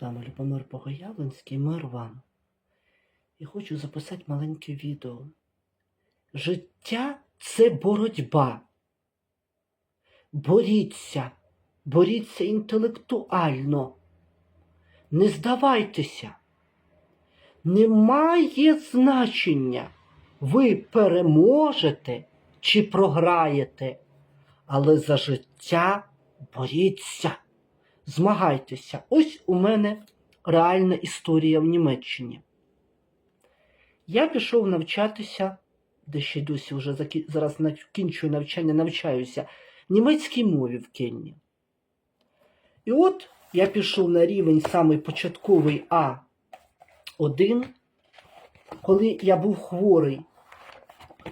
Вами Любомир Богоявленський, мир вам. І хочу записати маленьке відео. Життя це боротьба. Боріться, боріться інтелектуально. Не здавайтеся. Немає значення, ви переможете чи програєте, але за життя боріться змагайтеся. Ось у мене реальна історія в Німеччині. Я пішов навчатися, де ще й досі вже зараз закінчую навчання, навчаюся німецькій мові в Кенні. І от я пішов на рівень самий початковий А1, коли я був хворий.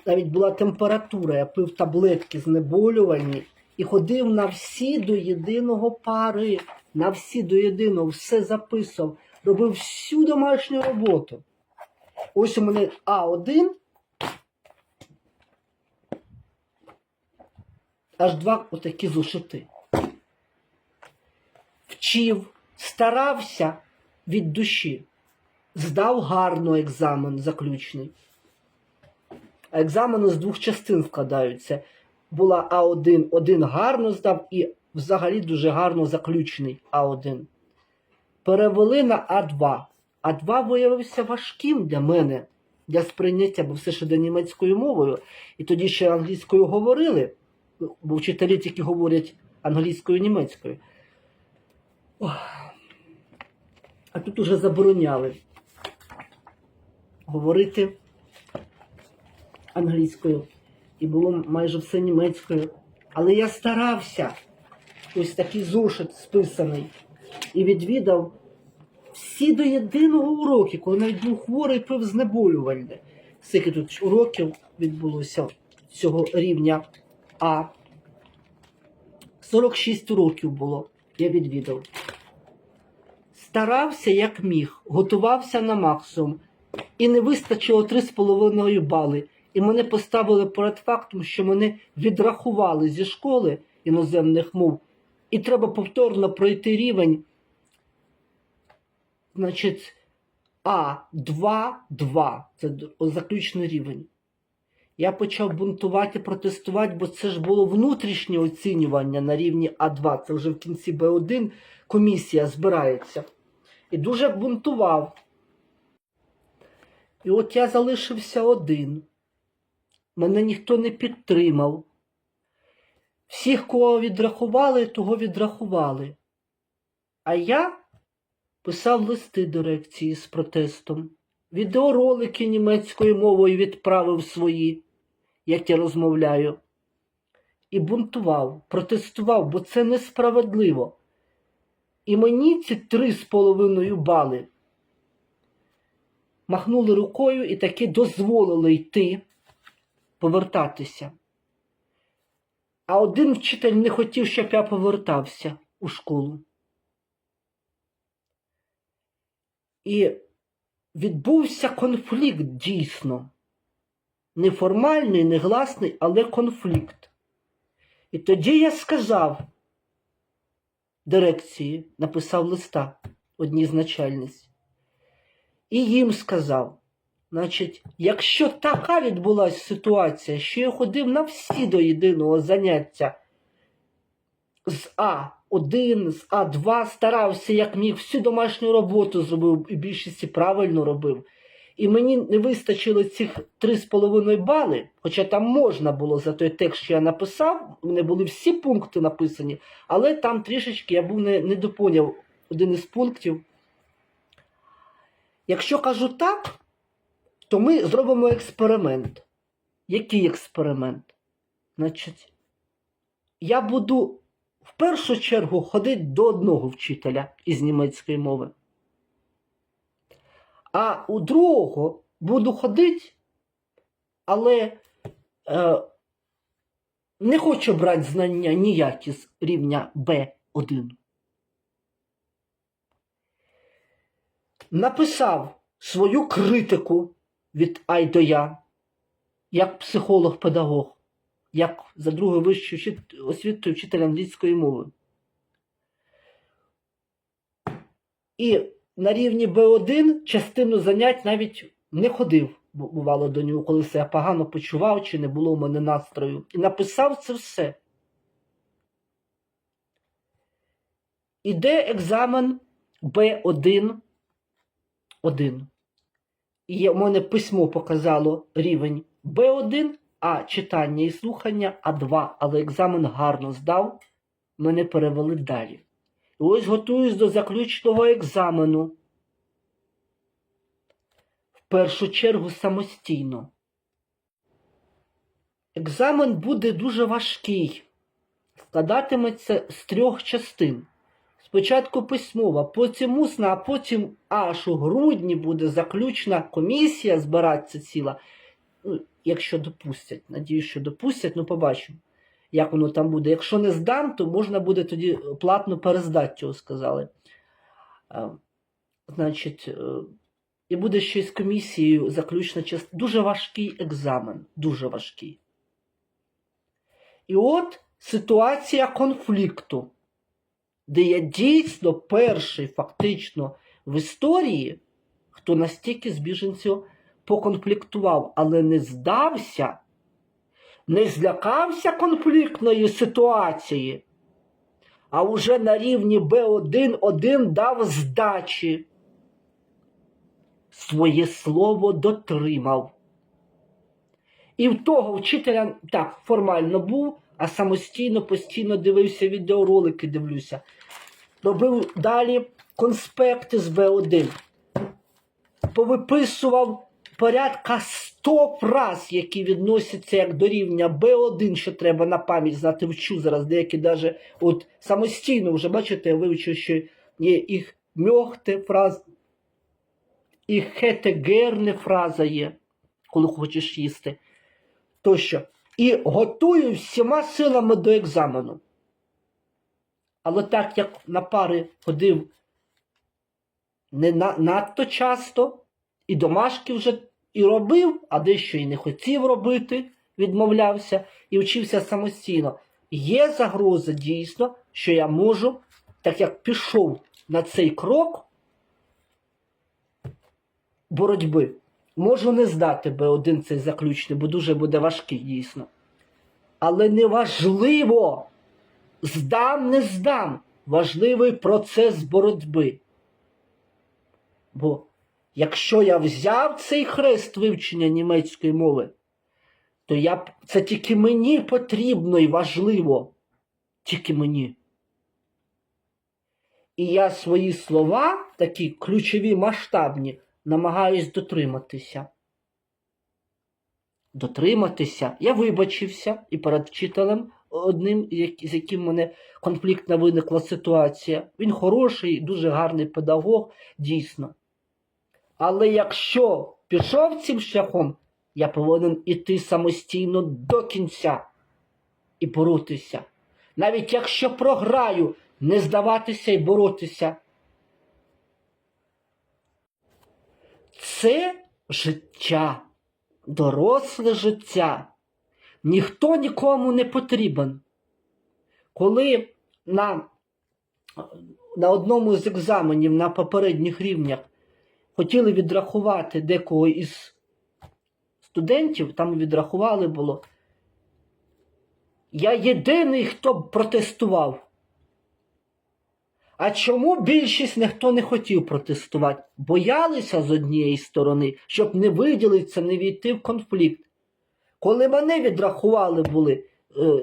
Навіть була температура, я пив таблетки знеболювальні і ходив на всі до єдиного пари, на всі до єдиного, все записував, робив всю домашню роботу. Ось у мене А1, аж два отакі зошити. Вчив, старався від душі, здав гарно екзамен заключний. Екзамени з двох частин складаються була А1, один гарно здав і взагалі дуже гарно заключений А1. Перевели на А2. А2 виявився важким для мене, для сприйняття, бо все ще до німецькою мовою. І тоді ще англійською говорили, бо вчителі тільки говорять англійською і німецькою. Ох. А тут уже забороняли говорити англійською і було майже все німецькою. Але я старався, ось такий зошит списаний, і відвідав всі до єдиного уроки, коли навіть був хворий пив знеболювальне. Скільки тут уроків відбулося цього рівня А. 46 уроків було, я відвідав. Старався як міг, готувався на максимум, і не вистачило 3,5 бали. І мене поставили перед фактом, що мене відрахували зі школи іноземних мов, і треба повторно пройти рівень. Значить, А2-2. Це заключний рівень. Я почав бунтувати, протестувати, бо це ж було внутрішнє оцінювання на рівні А2. Це вже в кінці Б1 комісія збирається. І дуже бунтував. І от я залишився один. Мене ніхто не підтримав. Всіх, кого відрахували, того відрахували. А я писав листи до рекції з протестом, відеоролики німецькою мовою відправив свої, як я розмовляю, і бунтував, протестував, бо це несправедливо. І мені ці три з половиною бали махнули рукою і таки дозволили йти повертатися. А один вчитель не хотів, щоб я повертався у школу. І відбувся конфлікт дійсно. Неформальний, негласний, але конфлікт. І тоді я сказав дирекції, написав листа одній з начальниць. І їм сказав, Значить, якщо така відбулася ситуація, що я ходив на всі до єдиного заняття з А1, з А2, старався, як міг, всю домашню роботу зробив і більшості правильно робив. І мені не вистачило цих 3,5 бали, хоча там можна було за той текст, що я написав, у мене були всі пункти написані, але там трішечки я був не, не допоняв один із пунктів. Якщо кажу так, то ми зробимо експеримент. Який експеримент? Значить, я буду в першу чергу ходити до одного вчителя із німецької мови. А у другого буду ходити, але е, не хочу брати знання ніякі з рівня Б1. Написав свою критику від Ай до Я, як психолог-педагог, як за другою вищою освітою вчитель англійської мови. І на рівні Б1 частину занять навіть не ходив, бувало до нього, коли себе погано почував чи не було в мене настрою. І написав це все. Іде екзамен Б1. 1. І в мене письмо показало рівень Б1, а читання і слухання А2, але екзамен гарно здав, мене перевели далі. І ось готуюсь до заключного екзамену. В першу чергу самостійно. Екзамен буде дуже важкий. Складатиметься з трьох частин. Спочатку письмова, потім усна, а потім аж у грудні буде заключна комісія збиратися ціла. Ну, якщо допустять. Надію, що допустять, ну побачимо, як воно там буде. Якщо не здам, то можна буде тоді платно перездати, цього сказали. А, значить, е, і буде ще з комісією заключна частина. Дуже важкий екзамен. Дуже важкий. І от ситуація конфлікту де я дійсно перший фактично в історії, хто настільки з біженців поконфліктував, але не здався, не злякався конфліктної ситуації, а вже на рівні Б1 один дав здачі. Своє слово дотримав. І в того вчителя так формально був, а самостійно постійно дивився відеоролики, дивлюся. Робив далі конспекти з Б1. Повиписував порядка 100 фраз, які відносяться як до рівня Б1, що треба на пам'ять знати вчу зараз. Деякі навіть от самостійно вже бачите, я вивчив, що є їх мьохте фраз, і хетегерне фраза є, коли хочеш їсти. Тощо. І готую всіма силами до екзамену. Але так як на пари ходив не на, надто часто, і домашки вже і робив, а дещо і не хотів робити, відмовлявся і вчився самостійно. Є загроза дійсно, що я можу, так як пішов на цей крок боротьби, можу не здати Б1 цей заключний, бо дуже буде важкий дійсно. Але неважливо, здам, не здам. Важливий процес боротьби. Бо якщо я взяв цей хрест вивчення німецької мови, то я, це тільки мені потрібно і важливо. Тільки мені. І я свої слова, такі ключові, масштабні, намагаюсь дотриматися. Дотриматися. Я вибачився і перед вчителем одним, з яким мене конфліктна виникла ситуація. Він хороший, дуже гарний педагог, дійсно. Але якщо пішов цим шляхом, я повинен іти самостійно до кінця і боротися. Навіть якщо програю, не здаватися і боротися. Це життя, доросле життя. Ніхто нікому не потрібен. Коли на, на одному з екзаменів на попередніх рівнях хотіли відрахувати декого із студентів, там відрахували було. Я єдиний, хто протестував. А чому більшість ніхто не хотів протестувати? Боялися з однієї сторони, щоб не виділитися, не війти в конфлікт. Коли мене відрахували були е,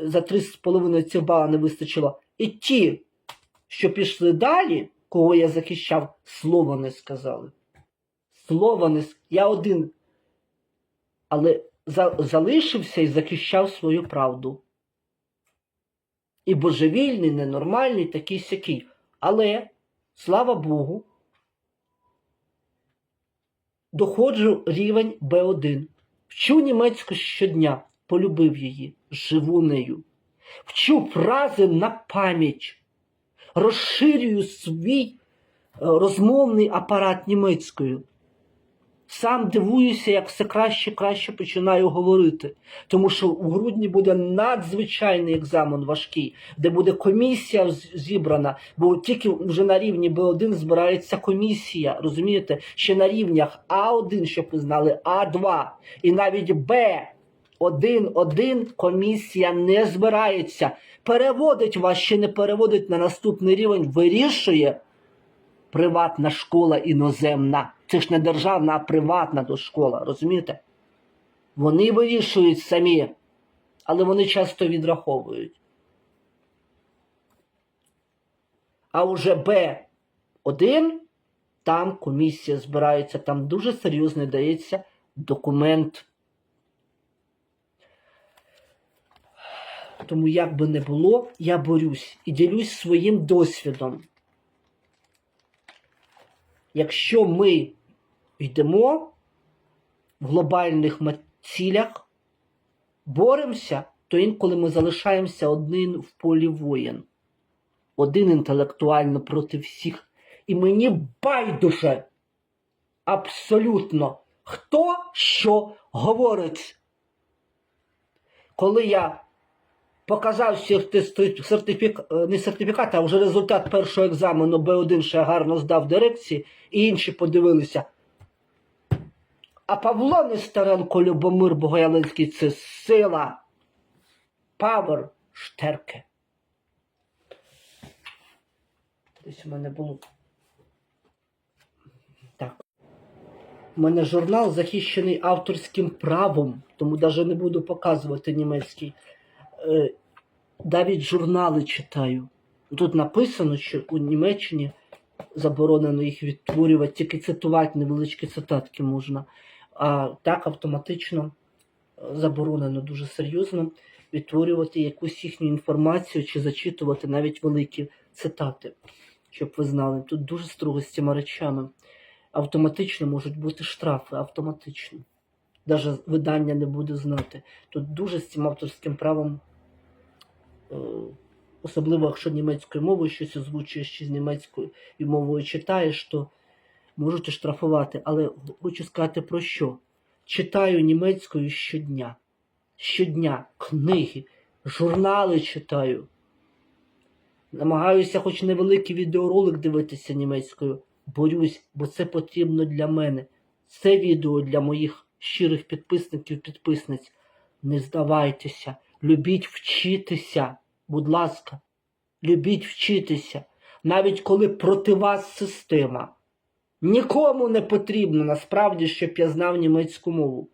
за 3,5 цих бала не вистачило, і ті, що пішли далі, кого я захищав, слова не сказали. Слова не Я один. Але за... залишився і захищав свою правду. І божевільний, ненормальний, такий сякий. Але, слава Богу, доходжу рівень Б1. Вчу німецьку щодня, полюбив її, живу нею. Вчу фрази на пам'ять, розширюю свій е, розмовний апарат німецькою. Сам дивуюся, як все краще краще починаю говорити. Тому що у грудні буде надзвичайний екзамен важкий, де буде комісія зібрана, бо тільки вже на рівні Б1 збирається комісія, розумієте? Ще на рівнях А1, щоб ви знали, А2 і навіть Б1-1 комісія не збирається. Переводить вас чи не переводить на наступний рівень, вирішує приватна школа іноземна. Це ж не державна, а приватна то школа, розумієте? Вони вирішують самі, але вони часто відраховують. А уже Б1, там комісія збирається, там дуже серйозно дається документ. Тому як би не було, я борюсь і ділюсь своїм досвідом. Якщо ми йдемо в глобальних цілях, боремося, то інколи ми залишаємося один в полі воєн, один інтелектуально проти всіх. І мені байдуже абсолютно, хто що говорить. Коли я показав сертифі- сертифік... е, не сертифікат, а вже результат першого екзамену Б1 ще гарно здав дирекції, і інші подивилися. А Павло Нестеренко, Любомир Богоявленський це сила. Павер штерке. Десь у мене було. Так. У мене журнал захищений авторським правом, тому навіть не буду показувати німецький. Е, навіть журнали читаю. Тут написано, що у Німеччині заборонено їх відтворювати, тільки цитувати невеличкі цитатки можна. А так автоматично е, заборонено дуже серйозно відтворювати якусь їхню інформацію чи зачитувати навіть великі цитати, щоб ви знали. Тут дуже строго з цими речами. Автоматично можуть бути штрафи, автоматично. Навіть видання не буде знати. Тут дуже з цим авторським правом, е, особливо якщо німецькою мовою щось озвучуєш чи з німецькою і мовою читаєш, то можуть штрафувати. Але хочу сказати про що? Читаю німецькою щодня. Щодня книги, журнали читаю. Намагаюся хоч невеликий відеоролик дивитися німецькою. Борюсь, бо це потрібно для мене. Це відео для моїх щирих підписників, підписниць. Не здавайтеся, любіть вчитися. Будь ласка, любіть вчитися, навіть коли проти вас система. Нікому не потрібно насправді, щоб я знав німецьку мову,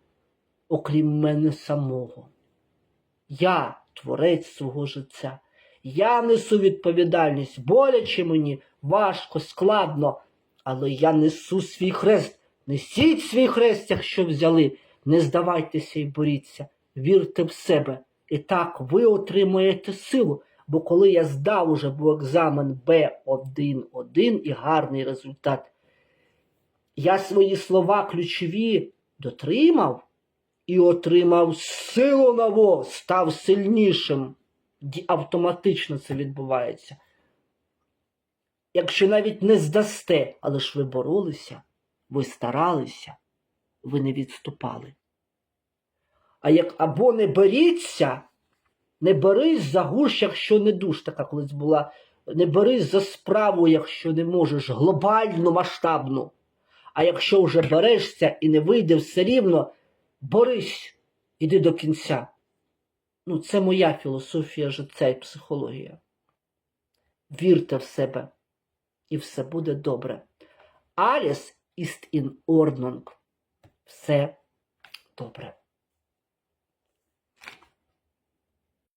окрім мене самого. Я творець свого життя. Я несу відповідальність. Боляче мені, важко, складно, але я несу свій хрест. Несіть свій хрест, якщо взяли. Не здавайтеся і боріться. Вірте в себе. І так ви отримаєте силу. Бо коли я здав уже був екзамен Б1-1 і гарний результат, я свої слова ключові дотримав і отримав силу нову, став сильнішим. Автоматично це відбувається. Якщо навіть не здасте, але ж ви боролися, ви старалися, ви не відступали. А як або не беріться, не берись за гуш, якщо не душ, така колись була. Не берись за справу, якщо не можеш, глобальну, масштабну. А якщо вже берешся і не вийде все рівно, борись, іди до кінця. Ну, це моя філософія життя і психологія. Вірте в себе, і все буде добре. Alles in Ordnung. Все добре.